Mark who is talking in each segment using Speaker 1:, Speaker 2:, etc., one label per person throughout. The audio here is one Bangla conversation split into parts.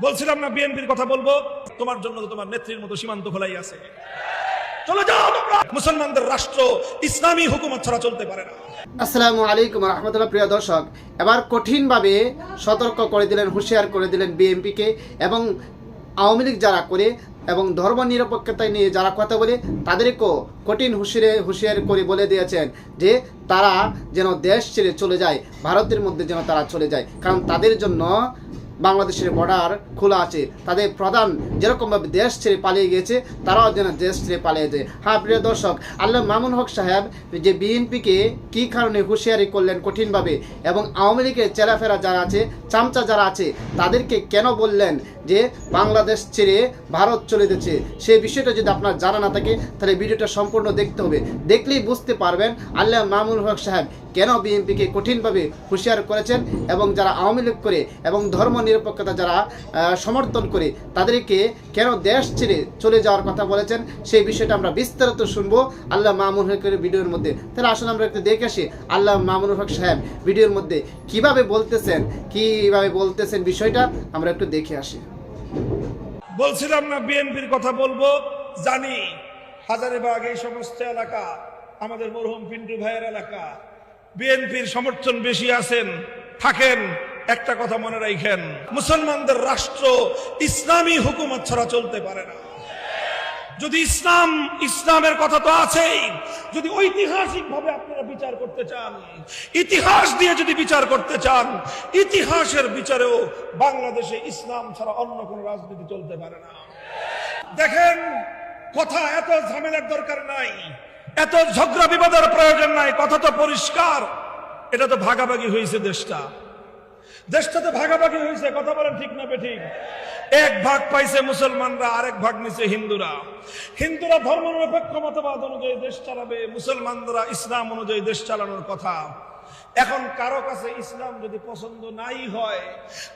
Speaker 1: বলছিলাম না বিএনপির কথা বলব? তোমার জন্য তোমার নেত্রীর মতো সীমান্ত খোলাই আছে। চলে যাও তোমরা! মুসলমানদের রাষ্ট্র, ইসলামী হুকুমত ছাড়া চলতে পারে না।
Speaker 2: আসসালামু আলাইকুম রহমতুল্লাহ, প্রিয় দর্শক। এবার কঠিনভাবে সতর্ক করে দিলেন, হুঁশিয়ার করে দিলেন বিএনপিকে এবং আওয়ামী লীগ যারা করে এবং ধর্ম নিরপেক্ষতা নিয়ে যারা কথা বলে, তাদেরকেও কঠিন হুঁশিয়ারে হুঁশিয়ার করে বলে দিয়েছেন যে তারা যেন দেশ ছেড়ে চলে যায়, ভারতের মধ্যে যেন তারা চলে যায়। কারণ তাদের জন্য বাংলাদেশের বর্ডার খোলা আছে। তাদের প্রধান যেরকমভাবে দেশ ছেড়ে পালিয়ে গিয়েছে, তারাও যেন দেশ ছেড়ে পালিয়ে যায়। হ্যাঁ প্রিয় দর্শক, আল্লাহ মামুন হক সাহেব যে বিএনপিকে কী কারণে হুঁশিয়ারি করলেন কঠিনভাবে এবং আওয়ামী লীগের চেলাফেরা যারা আছে, চামচা যারা আছে, তাদেরকে কেন বললেন যে বাংলাদেশ ছেড়ে ভারত চলে যাচ্ছে সেই বিষয়টা যদি আপনার জানা না থাকে, তাহলে ভিডিওটা সম্পূর্ণ দেখতে হবে। দেখলেই বুঝতে পারবেন আল্লাহ মামুন হক সাহেব কেন বিএনপিকে কঠিনভাবে হুঁশিয়ার করেছেন এবং যারা আওয়ামী লীগ করে এবং ধর্ম নিরপেক্ষতা যারা সমর্থন করে, তাদেরকে কেন দেশ ছেড়ে চলে যাওয়ার কথা বলেছেন, সেই বিষয়টা আমরা বিস্তারিত শুনব। আল্লাহ মামুন হকের ভিডিওর মধ্যে। তাহলে আসলে আমরা একটু দেখে আসি আল্লাহ মামুন হক সাহেব ভিডিওর মধ্যে কীভাবে বলতেছেন কীভাবে বলতেছেন বিষয়টা, আমরা একটু দেখে আসি।
Speaker 1: বলছিলাম না বিএনপির কথা বলব, জানি হাজারেবাগ এই সমস্ত এলাকা আমাদের মরহুম পিন্টু ভাইয়ের এলাকা। বিএনপির সমর্থন বেশি আছেন, থাকেন একটা কথা মনে রাখেন, মুসলমানদের রাষ্ট্র ইসলামী হুকুমত ছাড়া চলতে পারে না। যদি ইসলাম, ইসলামের কথা তো আছেই, যদি ঐতিহাসিক ভাবে আপনারা বিচার করতে চান, ইতিহাস দিয়ে যদি বিচার করতে চান, ইতিহাসের বিচারেও বাংলাদেশে ইসলাম ছাড়া অন্য কোন রাজনীতি চলতে পারে না। দেখেন, কথা এত ঝামেলার দরকার নাই, এত ঝগড়া বিবাদের প্রয়োজন নাই, কথা তো পরিষ্কার। এটা তো ভাগাভাগি হয়েছে দেশটা। দেশটা তো ভাগাভাগি হয়েছে, কথা বলেন ঠিক না ঠিক এক ভাগ পাইছে মুসলমানরা, আরেক ভাগ নিছে হিন্দুরা। হিন্দুরা ধর্ম নিরপেক্ষ মতবাদ অনুযায়ী দেশ চালাবে, মুসলমানরা ইসলাম অনুযায়ী দেশ চালানোর কথা। এখন কারও কাছে ইসলাম যদি পছন্দ নাই হয়,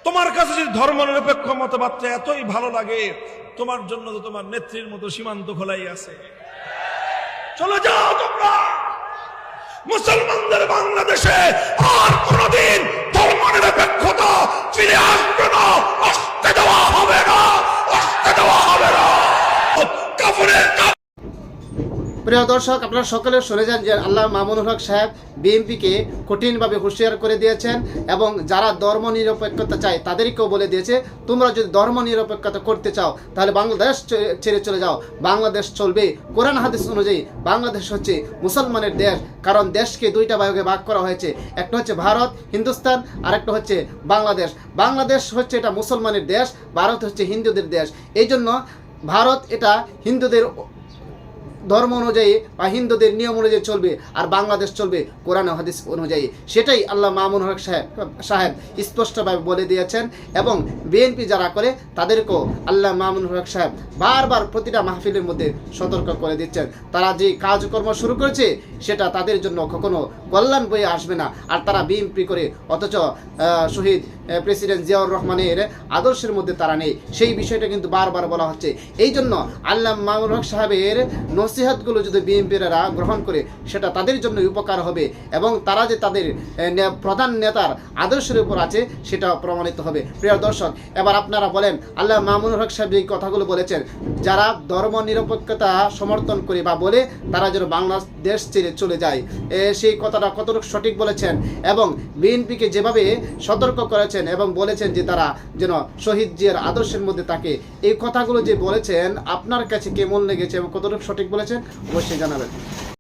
Speaker 1: তোমার কাছে যদি ধর্ম নিরপেক্ষ মতবাদটা এতই ভালো লাগে, তোমার জন্য তো তোমার নেত্রীর মতো সীমান্ত খোলাই আছে। চলে যাও তোমরা! মুসলমানদের বাংলাদেশে আর কোনদিন ধর্ম নিরপেক্ষতা ফিরে আসবে না আসতে দেওয়া হবে না আসতে দেওয়া হবে না কাফনের কাফ
Speaker 2: প্রিয় দর্শক, আপনারা সকলে শুনে যান যে আল্লাহ মামুনুল হক সাহেব বিএনপিকে কঠিনভাবে হুঁশিয়ার করে দিয়েছেন এবং যারা ধর্ম নিরপেক্ষতা চায় তাদেরকেও বলে দিয়েছে, তোমরা যদি ধর্ম নিরপেক্ষতা করতে চাও, তাহলে বাংলাদেশ ছেড়ে চলে যাও। বাংলাদেশ চলবে। কোরআন, হাদিস অনুযায়ী বাংলাদেশ হচ্ছে মুসলমানের দেশ, কারণ দেশকে দুইটা ভাগে ভাগ করা হয়েছে। একটা হচ্ছে ভারত, হিন্দুস্তান আর একটা হচ্ছে বাংলাদেশ। বাংলাদেশ হচ্ছে এটা মুসলমানের দেশ, ভারত হচ্ছে হিন্দুদের দেশ। এই জন্য ভারত এটা হিন্দুদের ধর্ম অনুযায়ী বা হিন্দুদের নিয়ম অনুযায়ী চলবে আর বাংলাদেশ চলবে, কোরআন হাদিস অনুযায়ী। সেটাই আল্লাহ মামুন হক সাহেব সাহেব স্পষ্টভাবে বলে দিয়েছেন এবং বিএনপি যারা করে তাদেরকেও আল্লাহ মামুন হক সাহেব বারবার প্রতিটা মাহফিলের মধ্যে সতর্ক করে দিচ্ছেন। তারা যে কাজকর্ম শুরু করেছে সেটা তাদের জন্য কখনো কল্যাণ বয়ে আসবে না। আর তারা বিএনপি করে অথচ শহীদ প্রেসিডেন্ট জিয়াউর রহমানের আদর্শের মধ্যে তারা নেই। সেই বিষয়টা কিন্তু বারবার বলা হচ্ছে। এই জন্য আল্লাহ মামুন হক সাহেবের নসিহাতগুলো যদি বিএনপিরা গ্রহণ করে, সেটা তাদের জন্য উপকার হবে এবং তারা যে তাদের প্রধান নেতার আদর্শের উপর আছে সেটা প্রমাণিত হবে। প্রিয় দর্শক, এবার আপনারা বলেন আল্লাহ মামুন হক সাহেব এই কথাগুলো বলেছেন, যারা ধর্ম নিরপেক্ষতা সমর্থন করে বা বলে, তারা যেন বাংলাদেশ ছেড়ে চলে যায়। সেই কথাটা কতটুকু সঠিক বলেছেন এবং বিএনপিকে যেভাবে সতর্ক করেছেন এবং বলেছেন যে তারা যেন শহীদ জিয়ার আদর্শের মধ্যে তাকে এই কথাগুলো যে বলেছেন, আপনার কাছে কেমন লেগেছে এবং কতটুকু সঠিক বলেছেন, অবশ্যই জানাবেন।